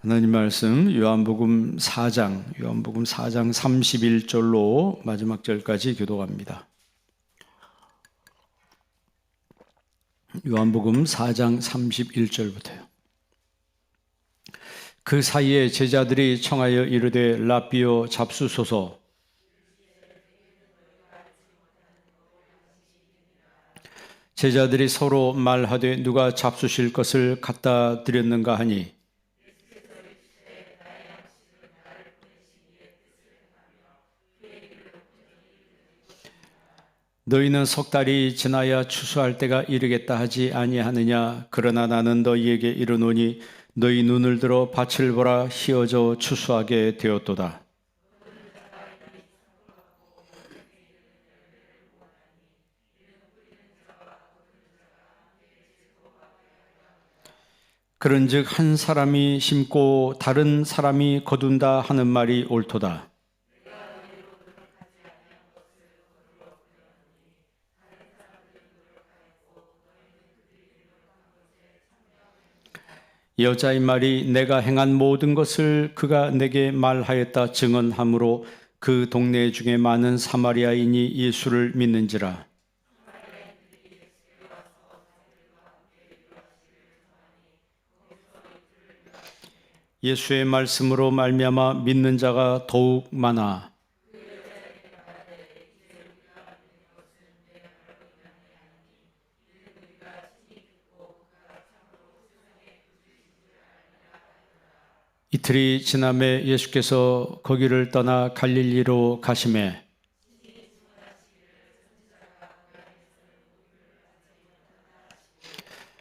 하나님 말씀 요한복음 4장 요한복음 4장 31절로 마지막 절까지 교도합니다. 요한복음 4장 31절부터요. 그 사이에 제자들이 청하여 이르되 라비오 잡수소서 제자들이 서로 말하되 누가 잡수실 것을 갖다 드렸는가 하니 너희는 석 달이 지나야 추수할 때가 이르겠다 하지 아니하느냐? 그러나 나는 너희에게 이르노니 너희 눈을 들어 밭을 보라 희어져 추수하게 되었도다. 그런즉 한 사람이 심고 다른 사람이 거둔다 하는 말이 옳도다 여자의 말이 내가 행한 모든 것을 그가 내게 말하였다 증언하므로 그 동네 중에 많은 사마리아인이 예수를 믿는지라. 예수의 말씀으로 말미암아 믿는 자가 더욱 많아 이틀이 지남에 예수께서 거기를 떠나 갈릴리로 가심에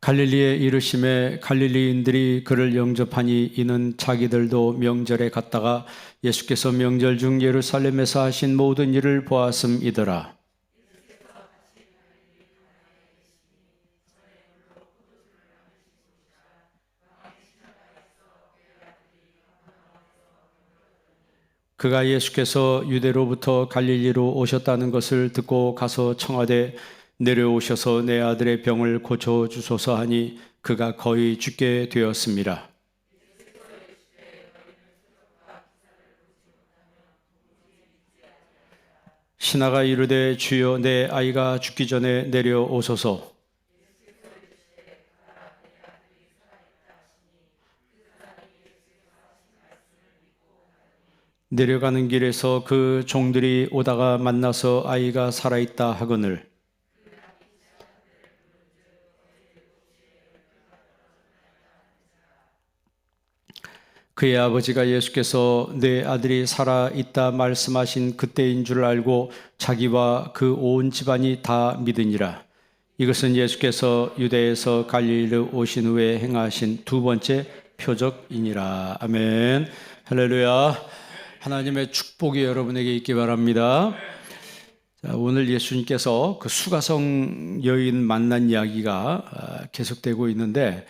갈릴리에 이르심에 갈릴리인들이 그를 영접하니 이는 자기들도 명절에 갔다가 예수께서 명절 중 예루살렘에서 하신 모든 일을 보았음이더라. 그가 예수께서 유대로부터 갈릴리로 오셨다는 것을 듣고 가서 청하되 내려오셔서 내 아들의 병을 고쳐 주소서 하니 그가 거의 죽게 되었습니다. 신하가 이르되 주여 내 아이가 죽기 전에 내려오소서 내려가는 길에서 그 종들이 오다가 만나서 아이가 살아있다 하거늘 그의 아버지가 예수께서 내 아들이 살아 있다 말씀하신 그때인 줄 알고 자기와 그 온 집안이 다 믿으니라. 이것은 예수께서 유대에서 갈릴리로 오신 후에 행하신 두 번째 표적이니라. 아멘. 할렐루야. 하나님의 축복이 여러분에게 있기 바랍니다. 자, 오늘 예수님께서 그 수가성 여인 만난 이야기가 계속되고 있는데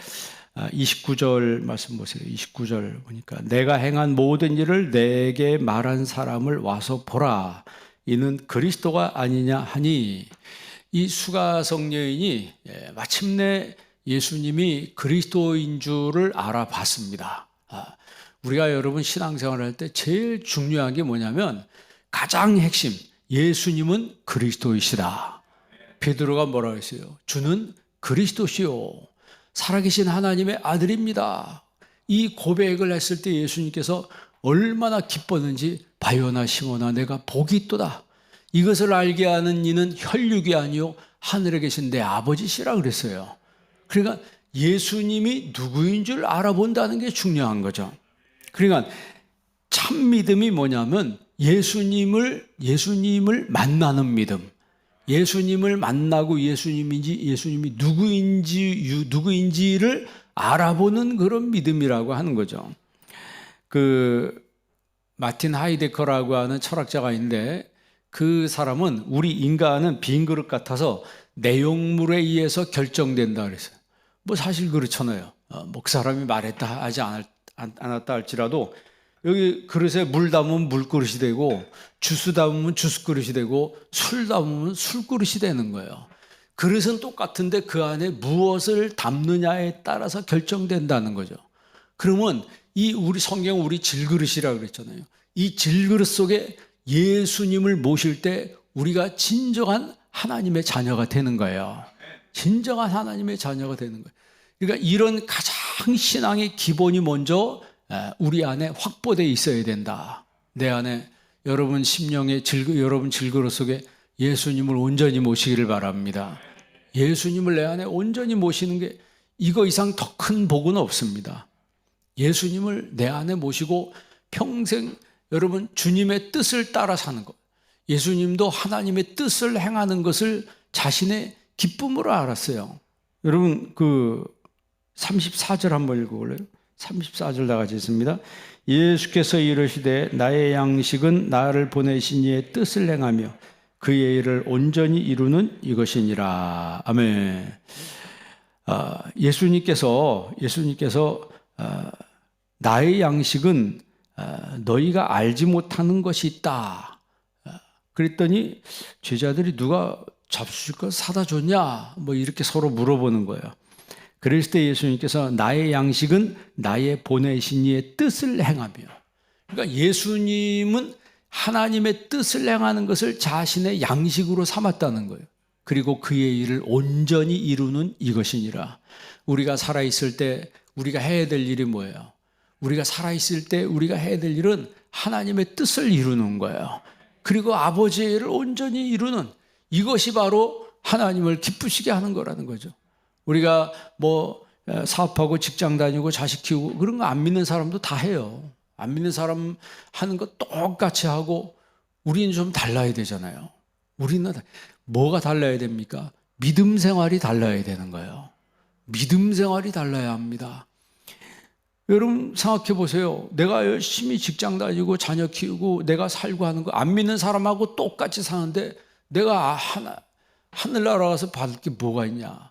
29절 말씀 보세요. 29절 보니까 내가 행한 모든 일을 내게 말한 사람을 와서 보라. 이는 그리스도가 아니냐 하니 이 수가성 여인이 예, 마침내 예수님이 그리스도인 줄을 알아봤습니다. 아, 우리가 여러분 신앙생활 할때 제일 중요한 게 뭐냐면 가장 핵심 예수님은 그리스도이시다. 베드로가 뭐라고 했어요? 주는 그리스도시요. 살아계신 하나님의 아들입니다. 이 고백을 했을 때 예수님께서 얼마나 기뻤는지 바요나 시모나 내가 복이 있도다. 이것을 알게 하는 이는 혈육이 아니요 하늘에 계신 내 아버지시라 그랬어요. 그러니까 예수님이 누구인 줄 알아본다는 게 중요한 거죠. 그러니까 참 믿음이 뭐냐면 예수님을 예수님을 만나는 믿음. 예수님을 만나고 예수님인지 예수님이 누구인지 누구인지를 알아보는 그런 믿음이라고 하는 거죠. 그 마틴 하이데커라고 하는 철학자가 있는데 그 사람은 우리 인간은 빈 그릇 같아서 내용물에 의해서 결정된다 그랬어요. 뭐 사실 그렇잖아요. 어, 목 사람이 말했다 하지 않 았다 할지라도 여기 그릇에 물 담으면 물그릇이 되고 주스 담으면 주스 그릇이 되고 술 담으면 술 그릇이 되는 거예요. 그릇은 똑같은데 그 안에 무엇을 담느냐에 따라서 결정된다는 거죠. 그러면 이 우리 성경 우리 질그릇이라 그랬잖아요. 이 질그릇 속에 예수님을 모실 때 우리가 진정한 하나님의 자녀가 되는 거예요. 진정한 하나님의 자녀가 되는 거예요. 그러니까 이런 가장 신앙의 기본이 먼저 에, 우리 안에 확보되어 있어야 된다. 내 안에 여러분 심령의 질그 여러분 질그릇 속에 예수님을 온전히 모시기를 바랍니다. 예수님을 내 안에 온전히 모시는 게 이거 이상 더 큰 복은 없습니다. 예수님을 내 안에 모시고 평생 여러분 주님의 뜻을 따라 사는 것. 예수님도 하나님의 뜻을 행하는 것을 자신의 기쁨으로 알았어요. 여러분 그 34절 한번 읽어볼래요? 34절 다 같이 있습니다. 예수께서 이르시되 나의 양식은 나를 보내신 이의 뜻을 행하며 그의 일을 온전히 이루는 이것이니라. 아멘. 아, 예수님께서 예수님께서 아, 나의 양식은 아, 너희가 알지 못하는 것이 있다. 아, 그랬더니 제자들이 누가 잡수실 사다 줬냐? 뭐 이렇게 서로 물어보는 거예요. 그랬을 때 예수님께서 나의 양식은 나의 보내신 이의 뜻을 행하며 그러니까 예수님은 하나님의 뜻을 행하는 것을 자신의 양식으로 삼았다는 거예요. 그리고 그의 일을 온전히 이루는 이것이니라. 우리가 살아 있을 때 우리가 해야 될 일이 뭐예요? 우리가 살아 있을 때 우리가 해야 될 일은 하나님의 뜻을 이루는 거예요. 그리고 아버지의 일을 온전히 이루는 이것이 바로 하나님을 기쁘시게 하는 거라는 거죠. 우리가 뭐 사업하고 직장 다니고 자식 키우고 그런 거 안 믿는 사람도 다 해요. 안 믿는 사람 하는 거 똑같이 하고 우리는 좀 달라야 되잖아요. 우리는 뭐가 달라야 됩니까? 믿음 생활이 달라야 되는 거예요. 믿음 생활이 달라야 합니다. 여러분 생각해 보세요. 내가 열심히 직장 다니고 자녀 키우고 내가 살고 하는 거 안 믿는 사람하고 똑같이 사는데 내가 하나 하늘나라 가서 받을 게 뭐가 있냐?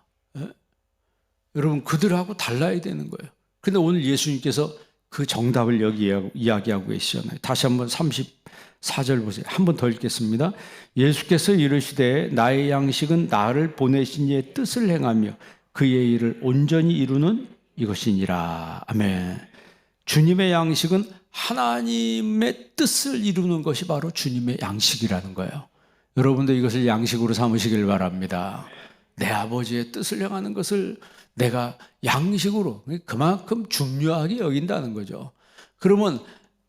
에? 여러분 그들하고 달라야 되는 거예요. 근데 오늘 예수님께서 그 정답을 여기 이야기하고 계시잖아요. 다시 한번 34절 보세요. 한 번 더 읽겠습니다. 예수께서 이르시되 나의 양식은 나를 보내신 이의 뜻을 행하며 그의 일을 온전히 이루는 이것이니라. 아멘. 주님의 양식은 하나님의 뜻을 이루는 것이 바로 주님의 양식이라는 거예요. 여러분도 이것을 양식으로 삼으시길 바랍니다. 내 아버지의 뜻을 행하는 것을 내가 양식으로 그만큼 중요하게 여긴다는 거죠. 그러면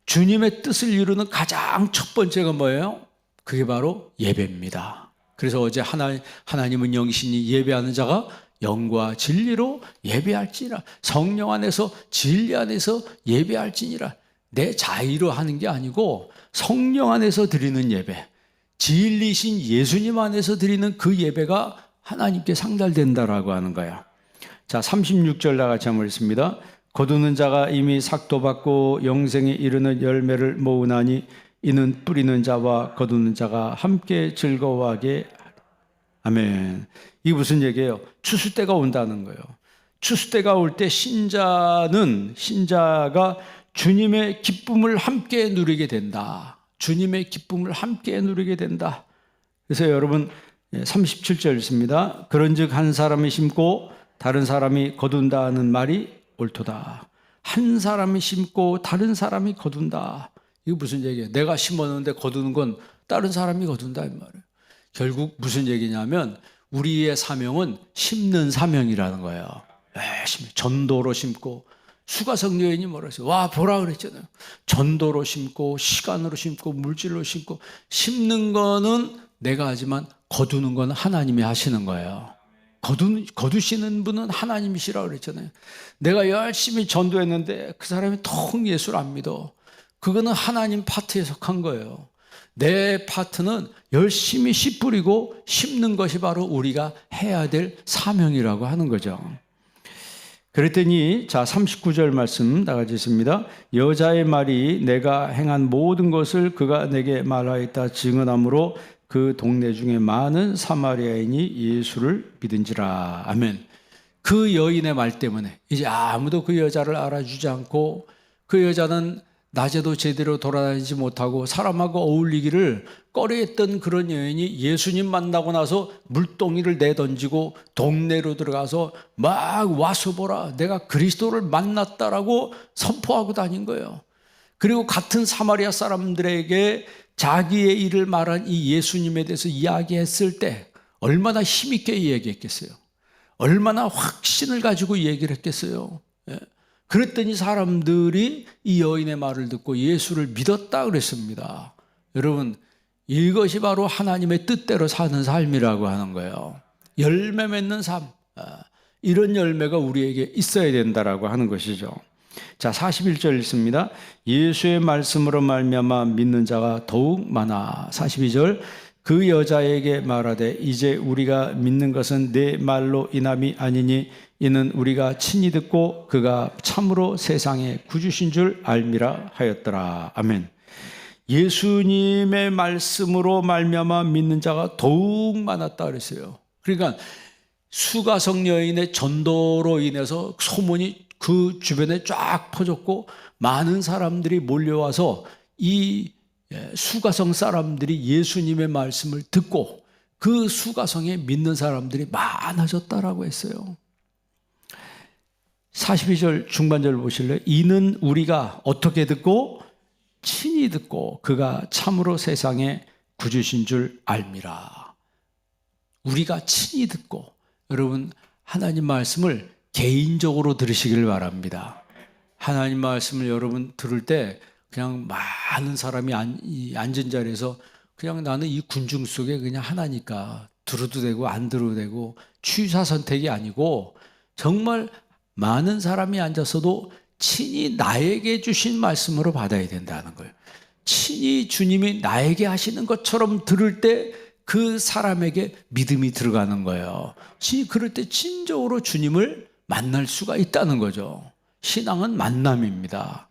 주님의 뜻을 이루는 가장 첫 번째가 뭐예요? 그게 바로 예배입니다. 그래서 어제 하나, 하나님은 영신이 예배하는 자가 영과 진리로 예배할지니라. 성령 안에서 진리 안에서 예배할지니라. 내 자의로 하는 게 아니고 성령 안에서 드리는 예배. 진리신 예수님 안에서 드리는 그 예배가 하나님께 상달된다라고 하는 거야. 자, 36절 나 같이 한번 읽습니다. 거두는 자가 이미 삭도 받고 영생에 이르는 열매를 모으나니 이는 뿌리는 자와 거두는 자가 함께 즐거워하게 아멘. 이 무슨 얘기예요? 추수 때가 온다는 거예요. 추수 때가 올 때 신자는 신자가 주님의 기쁨을 함께 누리게 된다. 주님의 기쁨을 함께 누리게 된다. 그래서 여러분 37절 있습니다. 그런즉 한 사람이 심고 다른 사람이 거둔다 하는 말이 옳도다. 한 사람이 심고 다른 사람이 거둔다. 이거 무슨 얘기예요? 내가 심었는데 거두는 건 다른 사람이 거둔다 이 말이에요. 결국 무슨 얘기냐면 우리의 사명은 심는 사명이라는 거예요. 열심히 전도로 심고 수가성 여인이 뭐라 했어요? 와 보라 그랬잖아요. 전도로 심고 시간으로 심고 물질로 심고 심는 거는 내가 하지만 거두는 건 하나님이 하시는 거예요. 거두, 거두시는 분은 하나님이시라 그랬잖아요. 내가 열심히 전도했는데 그 사람이 통 예수를 안 믿어. 그거는 하나님 파트에 속한 거예요. 내 파트는 열심히 씨 뿌리고 심는 것이 바로 우리가 해야 될 사명이라고 하는 거죠. 그랬더니 자 39절 말씀 나가지 있습니다. 여자의 말이 내가 행한 모든 것을 그가 내게 말하였다 증언함으로 그 동네 중에 많은 사마리아인이 예수를 믿은지라. 아멘. 그 여인의 말 때문에 이제 아무도 그 여자를 알아주지 않고 그 여자는 낮에도 제대로 돌아다니지 못하고 사람하고 어울리기를 꺼려했던 그런 여인이 예수님 만나고 나서 물동이를 내던지고 동네로 들어가서 막 와서 보라 내가 그리스도를 만났다라고 선포하고 다닌 거예요. 그리고 같은 사마리아 사람들에게 자기의 일을 말한 이 예수님에 대해서 이야기했을 때 얼마나 힘있게 얘기했겠어요. 얼마나 확신을 가지고 얘기를 했겠어요. 예. 그랬더니 사람들이 이 여인의 말을 듣고 예수를 믿었다 그랬습니다. 여러분, 이것이 바로 하나님의 뜻대로 사는 삶이라고 하는 거예요. 열매 맺는 삶. 아, 이런 열매가 우리에게 있어야 된다라고 하는 것이죠. 자, 41절 읽습니다. 예수의 말씀으로 말미암아 믿는 자가 더욱 많아. 42절 그 여자에게 말하되 이제 우리가 믿는 것은 내 말로 인함이 아니니 이는 우리가 친히 듣고 그가 참으로 세상에 구주신 줄 알미라 하였더라. 아멘. 예수님의 말씀으로 말미암아 믿는 자가 더욱 많았다 그랬어요. 그러니까 수가성 여인의 전도로 인해서 소문이 그 주변에 쫙 퍼졌고 많은 사람들이 몰려와서 이 예, 수가성 사람들이 예수님의 말씀을 듣고 그 수가성에 믿는 사람들이 많아졌다라고 했어요. 42절 중반절 보실래요? 이는 우리가 어떻게 듣고 친히 듣고 그가 참으로 세상에 구주신 줄 알미라. 우리가 친히 듣고 여러분 하나님 말씀을 개인적으로 들으시길 바랍니다. 하나님 말씀을 여러분 들을 때 그냥 많은 사람이 앉은 자리에서 그냥 나는 이 군중 속에 그냥 하나니까 들어도 되고 안 들어도 되고 취사 선택이 아니고 정말 많은 사람이 앉아서도 친히 나에게 주신 말씀으로 받아야 된다는 거예요. 친히 주님이 나에게 하시는 것처럼 들을 때 그 사람에게 믿음이 들어가는 거예요. 그럴 때 진정으로 주님을 만날 수가 있다는 거죠. 신앙은 만남입니다.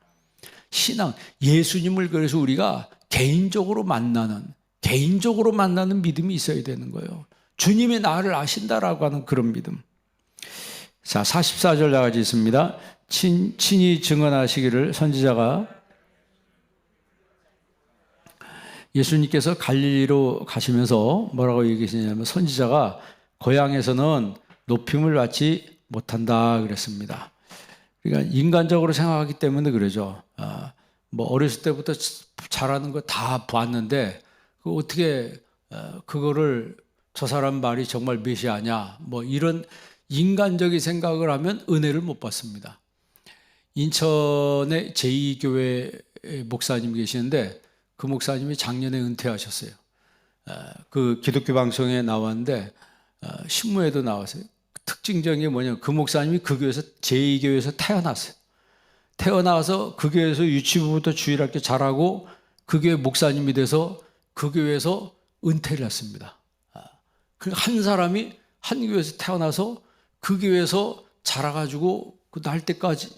신앙, 예수님을 그래서 우리가 개인적으로 만나는, 개인적으로 만나는 믿음이 있어야 되는 거예요. 주님이 나를 아신다라고 하는 그런 믿음. 자, 44절 나가지 있습니다. 친, 친히 증언하시기를 선지자가 예수님께서 갈릴리로 가시면서 뭐라고 얘기하시냐면 선지자가 고향에서는 높임을 받지 못한다 그랬습니다. 그러니까 인간적으로 생각하기 때문에 그러죠. 아, 뭐 어렸을 때부터 잘하는 거 다 봤는데 그 어떻게 어, 그거를 저 사람 말이 정말 메시아냐 뭐 이런 인간적인 생각을 하면 은혜를 못 받습니다. 인천에 제2교회 목사님 계시는데 그 목사님이 작년에 은퇴하셨어요. 아, 그 기독교 방송에 나왔는데 아, 신문에도 나왔어요. 특징적인 게 뭐냐면 그 목사님이 그 교회에서 제2교회에서 태어났어요. 태어나서 그 교회에서 유치부부터 주일학교 잘하고 그 교회 목사님이 돼서 그 교회에서 은퇴를 했습니다. 아, 한 사람이 한 교회에서 태어나서 그 교회에서 자라가지고 그 날 때까지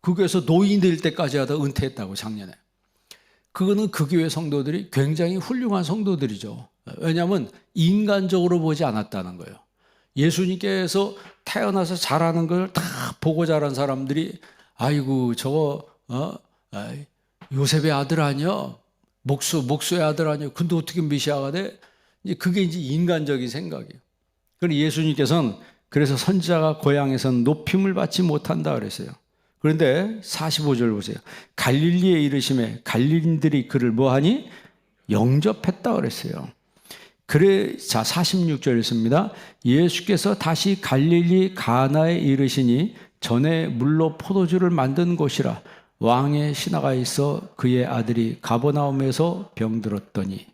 그 교회에서 노인 될 때까지 하다 은퇴했다고 작년에. 그거는 그 교회 성도들이 굉장히 훌륭한 성도들이죠. 왜냐하면 인간적으로 보지 않았다는 거예요. 예수님께서 태어나서 잘하는 걸 다 보고 자란 사람들이 아이고 저거 어 아이, 요셉의 아들 아니야 목수 목수의 아들 아니야 근데 어떻게 메시아가 돼? 이제 그게 이제 인간적인 생각이에요. 그럼 예수님께서는 그래서 선지자가 고향에서는 높임을 받지 못한다 그랬어요. 그런데 45절 보세요. 갈릴리에 이르심에 갈릴린들이 그를 뭐하니 영접했다 그랬어요. 그래 자 46절 읽습니다. 예수께서 다시 갈릴리 가나에 이르시니 전에 물로 포도주를 만든 곳이라 왕의 신하가 있어 그의 아들이 가버나움에서 병들었더니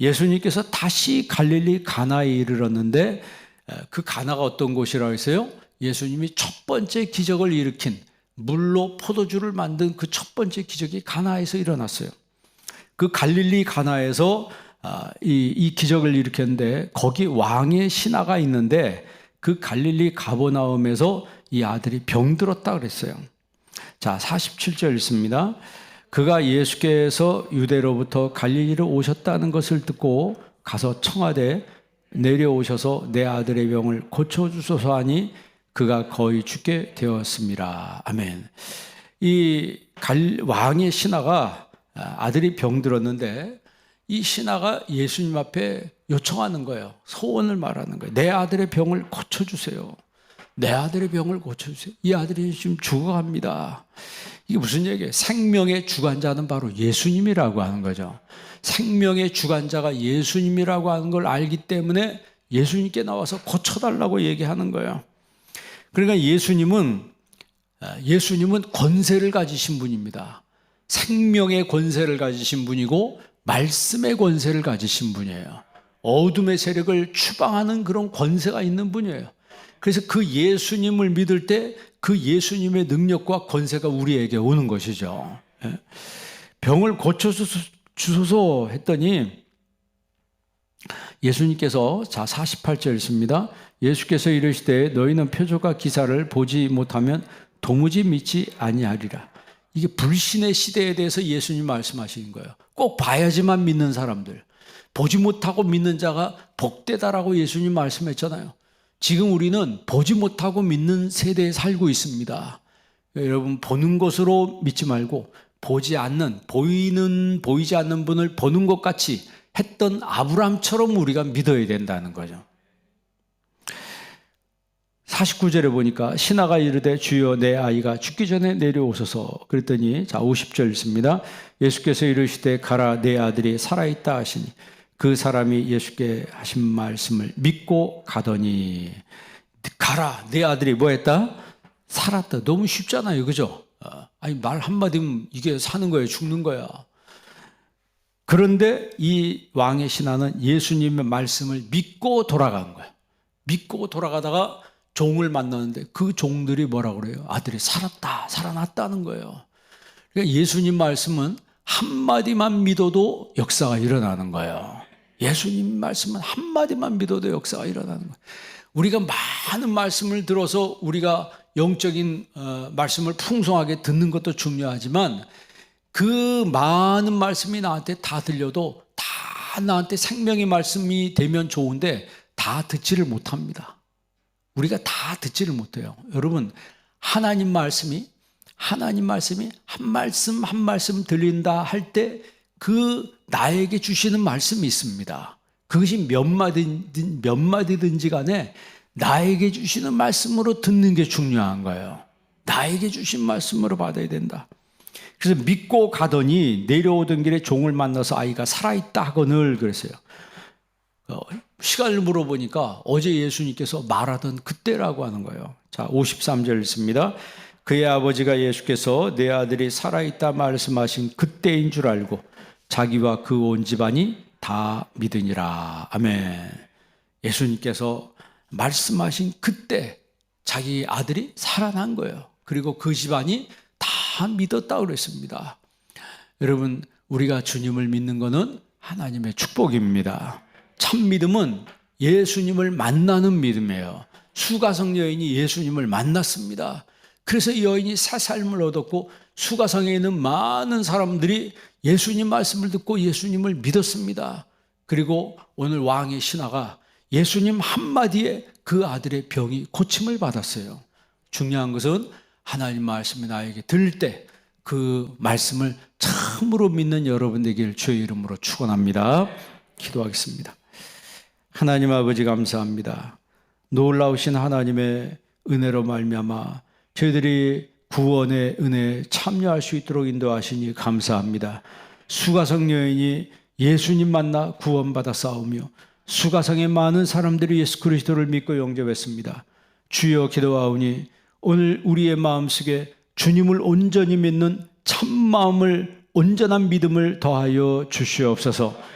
예수님께서 다시 갈릴리 가나에 이르렀는데 그 가나가 어떤 곳이라고 했어요? 예수님이 첫 번째 기적을 일으킨 물로 포도주를 만든 그 첫 번째 기적이 가나에서 일어났어요. 그 갈릴리 가나에서 아, 이, 이 기적을 일으켰는데 거기 왕의 신하가 있는데 그 갈릴리 가보나움에서 이 아들이 병들었다 그랬어요. 자, 47절 읽습니다. 그가 예수께서 유대로부터 갈릴리로 오셨다는 것을 듣고 가서 청하되 내려오셔서 내 아들의 병을 고쳐주소서 하니 그가 거의 죽게 되었습니다. 아멘. 이 갈- 왕의 신하가 아, 아들이 병들었는데 이 신하가 예수님 앞에 요청하는 거예요. 소원을 말하는 거예요. 내 아들의 병을 고쳐주세요. 내 아들의 병을 고쳐주세요. 이 아들이 지금 죽어갑니다. 이게 무슨 얘기예요? 생명의 주관자는 바로 예수님이라고 하는 거죠. 생명의 주관자가 예수님이라고 하는 걸 알기 때문에 예수님께 나와서 고쳐달라고 얘기하는 거예요. 그러니까 예수님은 아, 예수님은 권세를 가지신 분입니다. 생명의 권세를 가지신 분이고 말씀의 권세를 가지신 분이에요. 어둠의 세력을 추방하는 그런 권세가 있는 분이에요. 그래서 그 예수님을 믿을 때 그 예수님의 능력과 권세가 우리에게 오는 것이죠. 예. 병을 고쳐주소서 했더니 예수님께서 자 48절 있습니다. 예수께서 이르시되 너희는 표적과 기사를 보지 못하면 도무지 믿지 아니하리라. 이게 불신의 시대에 대해서 예수님 말씀하시는 거예요. 꼭 봐야지만 믿는 사람들. 보지 못하고 믿는 자가 복되다라고 예수님 말씀했잖아요. 지금 우리는 보지 못하고 믿는 세대에 살고 있습니다. 여러분 보는 것으로 믿지 말고 보지 않는 보이는 보이지 않는 분을 보는 것 같이 했던 아브람처럼 우리가 믿어야 된다는 거죠. 49절에 보니까 신하가 이르되 주여 내 아이가 죽기 전에 내려오소서 그랬더니 자 50절 있습니다. 예수께서 이르시되 가라 내 아들이 살아있다 하시니 그 사람이 예수께 하신 말씀을 믿고 가더니 가라 내 아들이 뭐 했다? 살았다. 너무 쉽잖아요. 그죠? 어, 아니 말 한마디면 이게 사는 거예요. 죽는 거야. 그런데 이 왕의 신하는 예수님의 말씀을 믿고 돌아간 거예요. 믿고 돌아가다가 종을 만나는데 그 종들이 뭐라 그래요? 아들이 살았다, 살아났다는 거예요. 그러니까 예수님 말씀은 한마디만 믿어도 역사가 일어나는 거예요. 예수님 말씀은 한마디만 믿어도 역사가 일어나는 거예요. 우리가 많은 말씀을 들어서 우리가 영적인 어, 말씀을 풍성하게 듣는 것도 중요하지만 그 많은 말씀이 나한테 다 들려도 다 나한테 생명의 말씀이 되면 좋은데 다 듣지를 못합니다. 우리가 다 듣지를 못해요. 여러분, 하나님 말씀이, 하나님 말씀이 한 말씀 한 말씀 들린다 할 때 그 나에게 주시는 말씀이 있습니다. 그것이 몇 마디든, 몇 마디든지 간에 나에게 주시는 말씀으로 듣는 게 중요한 거예요. 나에게 주신 말씀으로 받아야 된다. 그래서 믿고 가더니 내려오던 길에 종을 만나서 아이가 살아있다 하거늘 그랬어요. 어, 시간을 물어보니까 어제 예수님께서 말하던 그때라고 하는 거예요. 자, 53절 있습니다. 그의 아버지가 예수께서 내 아들이 살아있다 말씀하신 그때인 줄 알고 자기와 그 온 집안이 다 믿으니라. 아멘. 예수님께서 말씀하신 그때 자기 아들이 살아난 거예요. 그리고 그 집안이 다 믿었다 그랬습니다. 여러분, 우리가 주님을 믿는 것은 하나님의 축복입니다. 참 믿음은 예수님을 만나는 믿음이에요. 수가성 여인이 예수님을 만났습니다. 그래서 이 여인이 새 삶을 얻었고 수가성에 있는 많은 사람들이 예수님 말씀을 듣고 예수님을 믿었습니다. 그리고 오늘 왕의 신하가 예수님 한마디에 그 아들의 병이 고침을 받았어요. 중요한 것은 하나님 말씀이 나에게 들을 때그 말씀을 참으로 믿는 여러분 되길 주의 이름으로 축원합니다. 기도하겠습니다. 하나님 아버지 감사합니다. 놀라우신 하나님의 은혜로 말미암아 저희들이 구원의 은혜에 참여할 수 있도록 인도하시니 감사합니다. 수가성 여인이 예수님 만나 구원받아 싸우며 수가성의 많은 사람들이 예수 그리스도를 믿고 영접했습니다. 주여 기도하오니 오늘 우리의 마음속에 주님을 온전히 믿는 참 마음을 온전한 믿음을 더하여 주시옵소서.